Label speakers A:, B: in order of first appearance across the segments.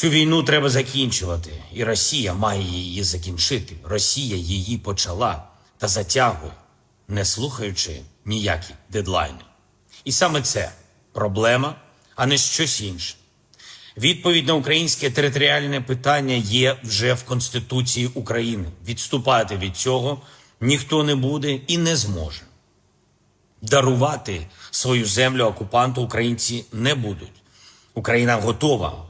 A: Цю війну треба закінчувати, і Росія має її закінчити. Росія її почала та затягує, не слухаючи ніякі дедлайни. І саме це проблема, а не щось інше. Відповідь на українське територіальне питання є вже в Конституції України. Відступати від цього ніхто не буде і не зможе. Дарувати свою землю окупанту українці не будуть. Україна готова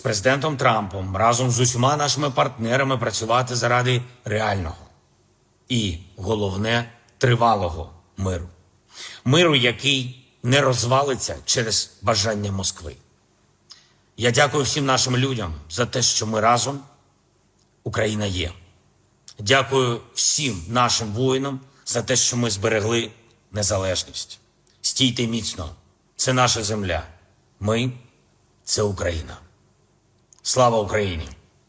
A: президентом Трампом, разом з усіма нашими партнерами працювати заради реального і головне тривалого миру. Миру, який не розвалиться через бажання Москви. Я дякую всім нашим людям за те, що ми разом. Україна є. Дякую всім нашим воїнам за те, що ми зберегли незалежність. Стійте міцно. Це наша земля. Ми це Україна. Слава Україні!